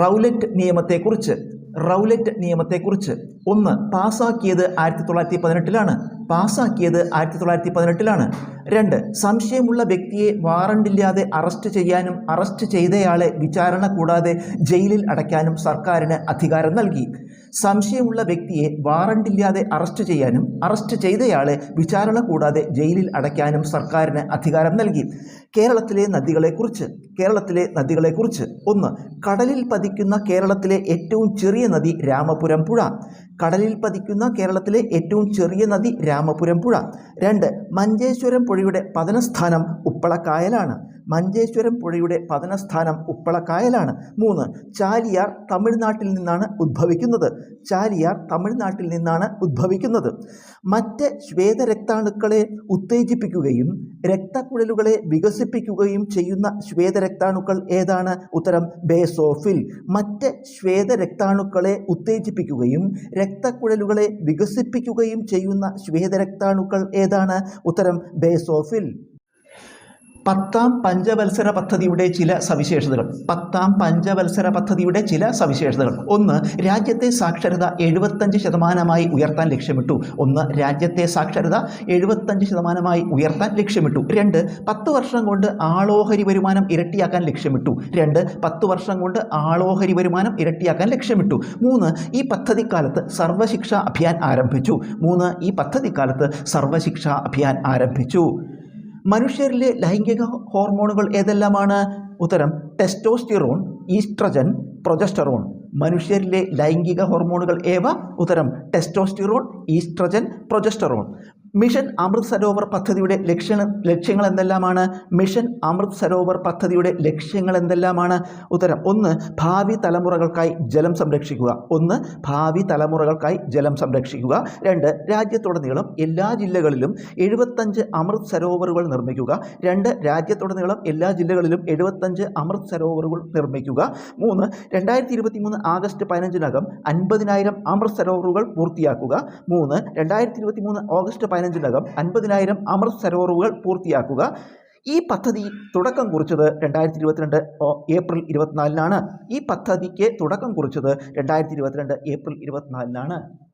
Rowlatt നിയമത്തെക്കുറിച്ച് Rowlatt നിയമത്തെക്കുറിച്ച് ഒന്ന് പാസാക്കിയത് ആയിരത്തി തൊള്ളായിരത്തി പതിനെട്ടിലാണ് പാസാക്കിയത് ആയിരത്തി തൊള്ളായിരത്തി പതിനെട്ടിലാണ് രണ്ട് സംശയമുള്ള വ്യക്തിയെ വാറണ്ടില്ലാതെ അറസ്റ്റ് ചെയ്യാനും അറസ്റ്റ് ചെയ്തയാളെ വിചാരണ കൂടാതെ ജയിലിൽ അടയ്ക്കാനും സർക്കാരിന് അധികാരം നൽകി. സംശയമുള്ള വ്യക്തിയെ വാറണ്ടില്ലാതെ അറസ്റ്റ് ചെയ്യാനും അറസ്റ്റ് ചെയ്തയാളെ വിചാരണ കൂടാതെ ജയിലിൽ അടയ്ക്കാനും സർക്കാരിന് അധികാരം നൽകി. കേരളത്തിലെ നദികളെക്കുറിച്ച് കേരളത്തിലെ നദികളെക്കുറിച്ച്. ഒന്ന് കടലിൽ പതിക്കുന്ന കേരളത്തിലെ ഏറ്റവും ചെറിയ നദി രാമപുരം പുഴ. കടലിൽ പതിക്കുന്ന കേരളത്തിലെ ഏറ്റവും ചെറിയ നദി രാമപുരം പുഴ. രണ്ട് മഞ്ചേശ്വരം പുഴയുടെ പതനസ്ഥാനം ഉപ്പളക്കായലാണ്. മഞ്ചേശ്വരം പുഴയുടെ പതനസ്ഥാനം ഉപ്പളക്കായലാണ്. മൂന്ന് ചാലിയാർ തമിഴ്നാട്ടിൽ നിന്നാണ് ഉദ്ഭവിക്കുന്നത് ചാലിയാർ തമിഴ്നാട്ടിൽ നിന്നാണ് ഉദ്ഭവിക്കുന്നത് മറ്റ് ശ്വേതരക്താണുക്കളെ ഉത്തേജിപ്പിക്കുകയും രക്തക്കുഴലുകളെ വികസിപ്പിക്കുകയും ചെയ്യുന്ന ശ്വേതരക്താണുക്കൾ ഏതാണ്? ഉത്തരം ബേസോഫിൽ. മറ്റ് ശ്വേതരക്താണുക്കളെ ഉത്തേജിപ്പിക്കുകയും രക്തക്കുഴലുകളെ വികസിപ്പിക്കുകയും ചെയ്യുന്ന ശ്വേതരക്താണുക്കൾ ഏതാണ്? ഉത്തരം ബേസോഫിൽ. പത്താം പഞ്ചവത്സര പദ്ധതിയുടെ ചില സവിശേഷതകൾ. പത്താം പഞ്ചവത്സര പദ്ധതിയുടെ ചില സവിശേഷതകൾ. ഒന്ന് രാജ്യത്തെ സാക്ഷരത എഴുപത്തഞ്ച് ശതമാനമായി ഉയർത്താൻ ലക്ഷ്യമിട്ടു. ഒന്ന് രാജ്യത്തെ സാക്ഷരത എഴുപത്തഞ്ച് ശതമാനമായി ഉയർത്താൻ ലക്ഷ്യമിട്ടു. രണ്ട് പത്ത് വർഷം കൊണ്ട് ആളോഹരി വരുമാനം ഇരട്ടിയാക്കാൻ ലക്ഷ്യമിട്ടു. രണ്ട് പത്ത് വർഷം കൊണ്ട് ആളോഹരി വരുമാനം ഇരട്ടിയാക്കാൻ ലക്ഷ്യമിട്ടു. മൂന്ന് ഈ പദ്ധതിക്കാലത്ത് സർവശിക്ഷ അഭിയാൻ ആരംഭിച്ചു. മൂന്ന് ഈ പദ്ധതിക്കാലത്ത് സർവശിക്ഷ അഭിയാൻ ആരംഭിച്ചു. മനുഷ്യരിലെ ലൈംഗിക ഹോർമോണുകൾ ഏതെല്ലാമാണ്? ഉത്തരം ടെസ്റ്റോസ്റ്റിറോൺ ഈസ്ട്രജൻ പ്രൊജസ്റ്ററോൺ മനുഷ്യരിലെ ലൈംഗിക ഹോർമോണുകൾ ഏവ? ഉത്തരം testosterone oestrogen progesterone mission Amrit Sarovar പദ്ധതിയുടെ ലക്ഷ്യ ലക്ഷ്യങ്ങൾ എന്തെല്ലാമാണ്? മിഷൻ അമൃത് സരോവർ പദ്ധതിയുടെ ലക്ഷ്യങ്ങൾ എന്തെല്ലാമാണ്? ഉത്തരം ഒന്ന് ഭാവി തലമുറകൾക്കായി ജലം സംരക്ഷിക്കുക. ഒന്ന് ഭാവി തലമുറകൾക്കായി ജലം സംരക്ഷിക്കുക. രണ്ട് രാജ്യത്തുടനീളം എല്ലാ ജില്ലകളിലും എഴുപത്തഞ്ച് അമൃത് സരോവറുകൾ നിർമ്മിക്കുക. രണ്ട് രാജ്യത്തുടനീളം എല്ലാ ജില്ലകളിലും എഴുപത്തഞ്ച് അമൃത് സരോവറുകൾ നിർമ്മിക്കുക. മൂന്ന് രണ്ടായിരത്തി ഇരുപത്തി മൂന്ന് ആഗസ്റ്റ് പതിനഞ്ചിനകം അൻപതിനായിരം അമൃത് സരോവറുകൾ പൂർത്തിയാക്കുക. മൂന്ന് രണ്ടായിരത്തി ഇരുപത്തി മൂന്ന് ഓഗസ്റ്റ് പതിനഞ്ചിനകം അൻപതിനായിരം അമൃത് സരോവറുകൾ പൂർത്തിയാക്കുക. ഈ പദ്ധതി തുടക്കം കുറിച്ചത് രണ്ടായിരത്തി ഇരുപത്തിരണ്ട് ഏപ്രിൽ ഇരുപത്തിനാലിനാണ്. ഈ പദ്ധതിക്ക് തുടക്കം കുറിച്ചത് രണ്ടായിരത്തി ഇരുപത്തിരണ്ട് ഏപ്രിൽ ഇരുപത്തിനാലിനാണ്.